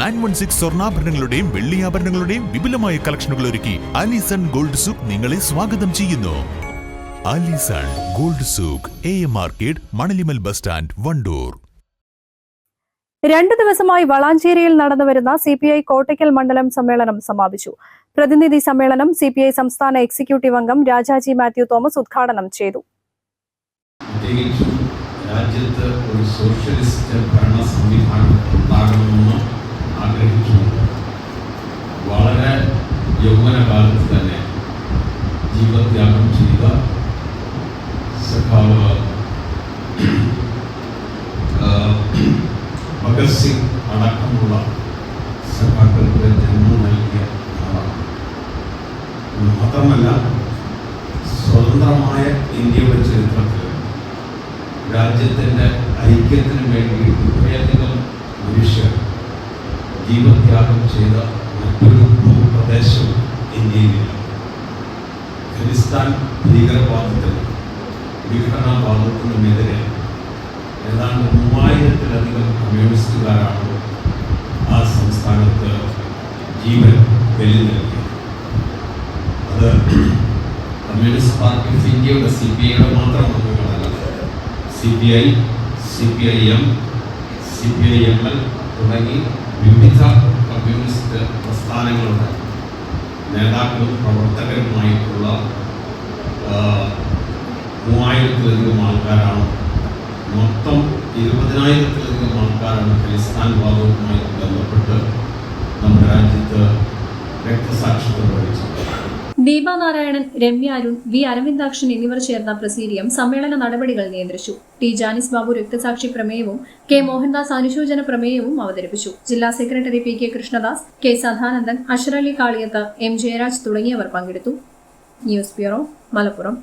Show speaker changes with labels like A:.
A: Nine one six സ്വർണാഭരണങ്ങളുടെയും വെള്ളിയാഭരണങ്ങളുടെയും വിപുലമായ കളക്ഷനുകൾ ഒരുക്കി അലിസൺ ഗോൾഡ് സൂക്ക് നിങ്ങളെ സ്വാഗതം ചെയ്യുന്നു. Alison Gold Souk A M market Manalimal bus stand Wandoor.
B: രണ്ടു ദിവസമായി വളാഞ്ചേരിയിൽ നടന്നു വരുന്ന സി പി ഐ കോട്ടയ്ക്കൽ മണ്ഡലം സമ്മേളനം സമാപിച്ചു. പ്രതിനിധി സമ്മേളനം സി പി ഐ സംസ്ഥാന എക്സിക്യൂട്ടീവ് അംഗം രാജാജി മാത്യു തോമസ് ഉദ്ഘാടനം ചെയ്തു.
C: പ്രത്യേകിച്ചും രാജ്യത്ത് ഒരു സോഷ്യലിസ്റ്റ് ഭരണ സംവിധാനം യൗവനകാലത്ത് തന്നെ ജീവത്യാഗം ചെയ്ത സഖാവ് ഭഗത് സിംഗ് അടക്കമുള്ള സഖാക്കൾക്ക് ജന്മം നൽകിയ ആളാണ്. മാത്രമല്ല സ്വതന്ത്രമായ ഇന്ത്യയുടെ ചരിത്രത്തിൽ രാജ്യത്തിന്റെ ഐക്യത്തിന് വേണ്ടി ഇത്രയധികം മനുഷ്യർ ജീവത്യാഗം ചെയ്ത ഇന്ത്യയിലില്ല ഖലിസ്ഥാൻ ഭീകരവാദത്തിൽ വിഘടനവാദത്തിനുമെതിരെ ഏതാണ്ട് മൂവായിരത്തിലധികം കമ്മ്യൂണിസ്റ്റുകാരാണ് ആ സംസ്ഥാനത്ത് ജീവൻ ബലി നൽകിയത് അത് കമ്മ്യൂണിസ്റ്റ് പാർട്ടി ഓഫ് ഇന്ത്യയുടെ സി പി ഐയുടെ മാത്രം അംഗങ്ങളല്ല C P I C P I M C P I M L തുടങ്ങി വിവിധ കമ്മ്യൂണിസ്റ്റ് പ്രസ്ഥാനങ്ങളുടെ നേതാക്കളും പ്രവർത്തകരുമായിട്ടുള്ള മൂവായിരത്തിലധികം ആൾക്കാരാണ്. മൊത്തം ഇരുപതിനായിരത്തിലധികം ആൾക്കാരാണ് ഖലിസ്ഥാൻ വാദവുമായി ബന്ധപ്പെട്ട് നമ്മുടെ രാജ്യത്ത് രക്തസാക്ഷിത്വം വഹിച്ചത്.
D: ദീപ നാരായണൻ രമ്യ അരുൺ വി അരവിന്ദാക്ഷൻ എന്നിവർ ചേർന്ന പ്രസീഡിയം സമ്മേളന നടപടികൾ നിയന്ത്രിച്ചു. ടി ജാനിസ് ബാബു രക്തസാക്ഷി പ്രമേയവും കെ മോഹൻദാസ് അനുശോചന പ്രമേയവും അവതരിപ്പിച്ചു. ജില്ലാ secretary P K Krishnadas K Sadanandan Ashar Ali Kaliyath M Jayaraj തുടങ്ങിയവർ പങ്കെടുത്തു. News bureau Malappuram.